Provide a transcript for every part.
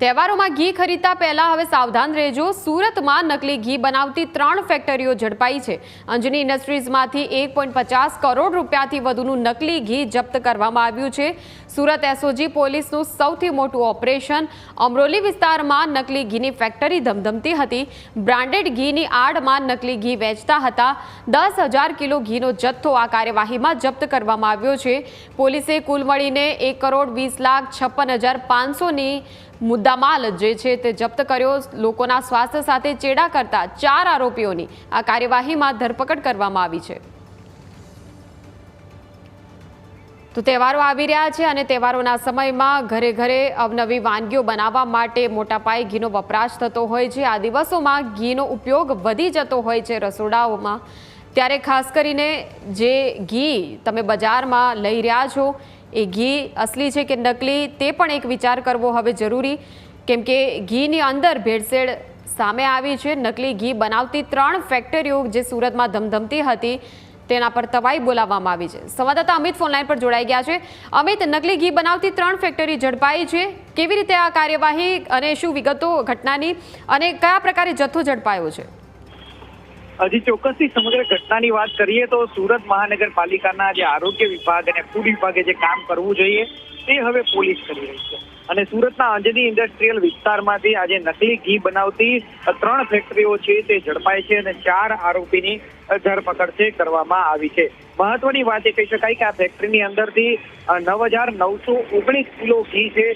તહેવારોમાં ઘી ખરીદતા પહેલા હવે સાવધાન રહેજો. સુરતમાં નકલી ઘી બનાવતી ત્રણ ફેક્ટરીઓ ઝડપાઈ છે. અંજની ઇન્ડસ્ટ્રીઝમાંથી એક કરોડ રૂપિયાથી વધુનું નકલી ઘી જપ્ત કરવામાં આવ્યું છે. સુરત એસઓજી પોલીસનું સૌથી મોટું ઓપરેશન. અમરોલી વિસ્તારમાં નકલી ઘીની ફેક્ટરી ધમધમતી હતી. બ્રાન્ડેડ ઘીની આડમાં નકલી ઘી વેચતા હતા. દસ હજાર કિલો ઘીનો જથ્થો આ કાર્યવાહીમાં જપ્ત કરવામાં આવ્યો છે. પોલીસે કુલ મળીને એક કરોડ વીસ લાખ છપ્પન હજાર પાંચસોની મુદ્દામાલ જે છે તે જપ્ત કર્યો. લોકોના સ્વાસ્થ્ય સાથે ચેડા કરતા ચાર આરોપીઓની આ કાર્યવાહીમાં ધરપકડ કરવામાં આવી છે. તો તહેવારો આવી રહ્યા છે અને તહેવારોના સમયમાં ઘરે ઘરે અવનવી વાનગીઓ બનાવવા માટે મોટા પાયે ઘીનો વપરાશ થતો હોય છે. આ દિવસોમાં ઘીનો ઉપયોગ વધી જતો હોય છે રસોડાઓમાં. ત્યારે ખાસ કરીને જે ઘી તમે બજારમાં લઈ રહ્યા છો, એ ઘી અસલી છે કે નકલી, તે પણ એક વિચાર કરવો હવે જરૂરી. કેમ કે ઘીની અંદર ભેળસેળ સામે આવી છે. નકલી ઘી બનાવતી ત્રણ ફેક્ટરીઓ જે સુરતમાં ધમધમતી હતી, તેના પર તવાઈ બોલાવવામાં આવી છે. સંવાદદાતા અમિત ફોનલાઈન પર જોડાઈ ગયા છે. અમિત, નકલી ઘી બનાવતી ત્રણ ફેક્ટરી ઝડપાઈ છે. કેવી રીતે આ કાર્યવાહી અને શું વિગતો ઘટનાની અને કયા પ્રકારે જથ્થો ઝડપાયો છે? હજી ચોક્કસથી સમગ્ર ઘટનાની વાત કરીએ તો સુરત મહાનગરપાલિકાના જે આરોગ્ય વિભાગ અને ફૂડ વિભાગે જે કામ કરવું જોઈએ તે હવે પોલીસ કરી રહી છે. અને સુરતના અંજની ઇન્ડસ્ટ્રીયલ વિસ્તારમાંથી આજે નકલી ઘી બનાવતી ત્રણ ફેક્ટરીઓ છે તે ઝડપાય છે અને ચાર આરોપીની ધરપકડ છે કરવામાં આવી છે. મહત્વની વાત એ કહી શકાય કે આ ફેક્ટરીની અંદરથી નવ હજાર નવસો ઓગણીસ કિલો ઘી છે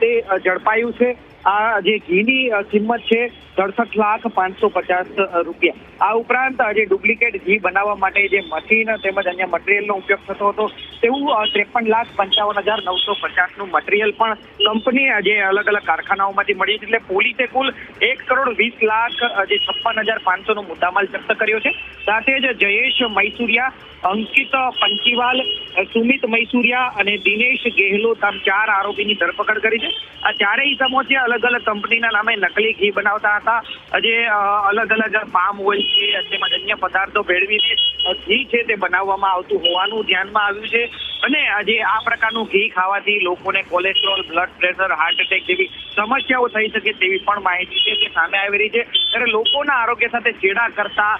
તે ઝડપાયું છે. આ જે ઘીની કિંમત છે સડસઠ લાખ પાંચસો પચાસ રૂપિયા. આ ઉપરાંત જે ડુપ્લિકેટ ઘી બનાવવા માટે જે મશીન તેમજ અન્ય મટીરિયલનો ઉપયોગ થતો હતો, તેવું ત્રેપન લાખ પંચાવન હજાર નવસો પચાસનું મટીરિયલ પણ કંપની જે અલગ અલગ કારખાનાઓમાંથી મળી છે. એટલે પોલીસે કુલ એક કરોડ વીસ લાખ જે છપ્પન હજાર પાંચસોનો મુદ્દામાલ જપ્ત કર્યો છે. સાથે જ જયેશ મૈસુરિયા અંકિત પંચીવાલ, સુમિત મૈસુરિયા અને દિનેશ ગેહલોત આમ ચાર આરોપીની ધરપકડ કરી છે. આ ચારેય ઇસમો છે અલગ અલગ કંપનીના નામે નકલી ઘી બનાવતા હતા. જે અલગ અલગ પામ ઓઇલ છે, તેમજ અન્ય પદાર્થો ભેળવીને ઘી છે તે બનાવવામાં આવતું હોવાનું ધ્યાનમાં આવ્યું છે. અને આજે આ પ્રકારનું ઘી ખાવાથી લોકોને cholesterol blood pressure heart attack જેવી સમસ્યાઓ થઈ શકે તેવી પણ માહિતી છે તે સામે આવી રહી છે. ત્યારે લોકોના આરોગ્ય સાથે ચેડા કરતા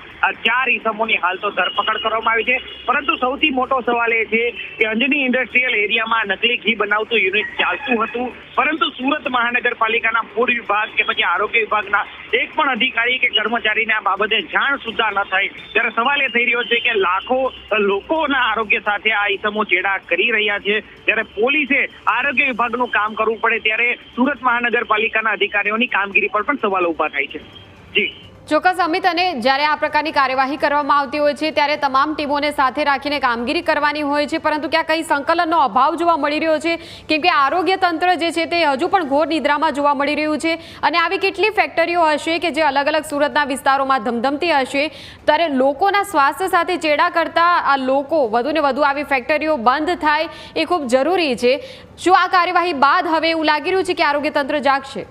ચાર ઇસમોની હાલ તો ધરપકડ કરવામાં આવી છે. પરંતુ સૌથી મોટો સવાલ એ છે કે અંજની ઇન્ડસ્ટ્રીયલ એરિયામાં નકલી ઘી બનાવતું યુનિટ ચાલતું હતું. પરંતુ સુરત મહાનગરપાલિકાના ફૂડ વિભાગ કે પછી આરોગ્ય વિભાગના એક પણ અધિકારી કે કર્મચારીને આ બાબતે જાણ સુદ્ધા ન થાય ત્યારે સવાલ એ થઈ રહ્યો છે કે લાખો લોકોના આરોગ્ય સાથે આ ઇસમો ચેડા કરી રહ્યા છે. ત્યારે પોલીસે આરોગ્ય વિભાગનું કામ કરવું પડે ત્યારે સુરત મહાનગરપાલિકાના અધિકારીઓની કામગીરી પર પણ સવાલો ઊભા થાય છે. જી. ચોક્કસ અમિત, અને જ્યારે આ પ્રકારની કાર્યવાહી કરવામાં આવતી હોય છે, ત્યારે તમામ ટીમોને સાથે રાખીને કામગીરી કરવાની હોય છે, પરંતુ ક્યાં કંઈ સંકલનનો અભાવ જોવા મળી રહ્યો છે? કેમ કે આરોગ્ય તંત્ર જે છે તે હજુ પણ ઘોર નિદ્રામાં જોવા મળી રહ્યું છે. અને આવી કેટલી ફેક્ટરીઓ હશે કે જે અલગ અલગ સુરતના વિસ્તારોમાં ધમધમતી હશે? ત્યારે લોકોના સ્વાસ્થ્ય સાથે ચેડા કરતા આ લોકો વધુને વધુ આવી ફેક્ટરીઓ બંધ થાય એ ખૂબ જરૂરી છે. શું આ કાર્યવાહી બાદ હવે એવું લાગી રહ્યું છે કે આરોગ્ય તંત્ર જાગશે?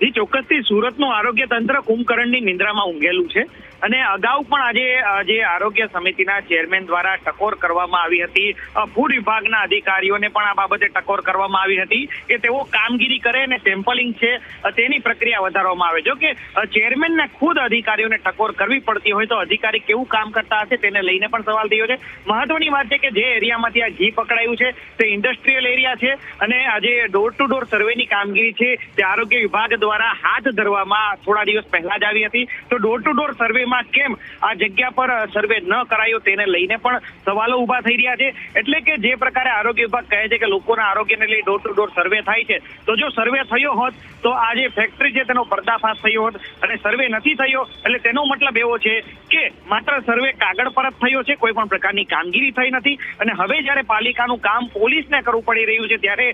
જી ચોક્કસથી સુરતનું આરોગ્ય તંત્ર કુંભકરણની નિંદ્રામાં ઊંઘેલું છે. અને અગાઉ પણ આજે જે આરોગ્ય સમિતિના ચેરમેન દ્વારા ટકોર કરવામાં આવી હતી ફૂડ વિભાગના અધિકારીઓને પણ આ બાબતે ટકોર કરવામાં આવી હતી કે તેઓ કામગીરી કરે અને સેમ્પલિંગ છે તેની પ્રક્રિયા વધારવામાં આવે. જો કે ચેરમેનને ખુદ અધિકારીઓને ટકોર કરવી પડતી હોય તો અધિકારી કેવું કામ કરતા હશે તેને લઈને પણ સવાલ થયો છે. મહત્વની વાત છે કે જે એરિયામાંથી આ ઘી પકડાયું છે તે ઇન્ડસ્ટ્રીયલ એરિયા છે અને આજે ડોર ટુ ડોર સર્વેની કામગીરી છે તે આરોગ્ય વિભાગ દ્વારા હાથ ધરવામાં થોડા દિવસ પહેલા જ આવી હતી. તો ડોર ટુ ડોર સર્વેમાં કેમ આ જગ્યા પર સર્વે ન કરાયો તેને લઈને પણ સવાલો ઊભા થઈ રહ્યા છે. એટલે કે જે પ્રકારે આરોગ્ય વિભાગ કહે છે કે લોકોના આરોગ્યને લઈ ડોર ટુ ડોર સર્વે થાય છે. તો જો સર્વે થયો હોત, તો આ જે ફેક્ટરી છે તેનો પર્દાફાશ થયો હોત અને સર્વે નથી થયો, એટલે તેનો મતલબ એવો છે કે માત્ર સર્વે કાગળ પર જ થયો છે, કોઈ પણ પ્રકારની કામગીરી થઈ નથી. અને હવે જ્યારે પાલિકાનું કામ પોલીસને કરવું પડી રહ્યું છે, ત્યારે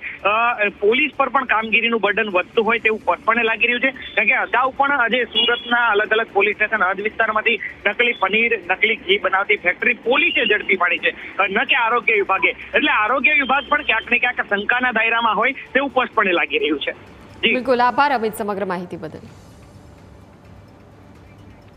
પોલીસ પર પણ કામગીરીનું બર્ડન વધતું હોય તેવું પણ લાગી રહ્યું છે. કારણ કે અગાઉ પણ આજે સુરતના અલગ અલગ પોલીસ સ્ટેશન, હદ વિસ્તારમાંથી નકલી પનીર, નકલી ઘી બનાવતી ફેક્ટરી પોલીસે ઝડપી પાડી છે. ન કે આરોગ્ય વિભાગે. એટલે આરોગ્ય વિભાગ પણ ક્યાંક ને ક્યાંક શંકાના દાયરામાં હોય તેવું સ્પષ્ટપણે લાગી રહ્યું છે. બિલકુલ. આભાર અમિત સમગ્ર માહિતી બદલ.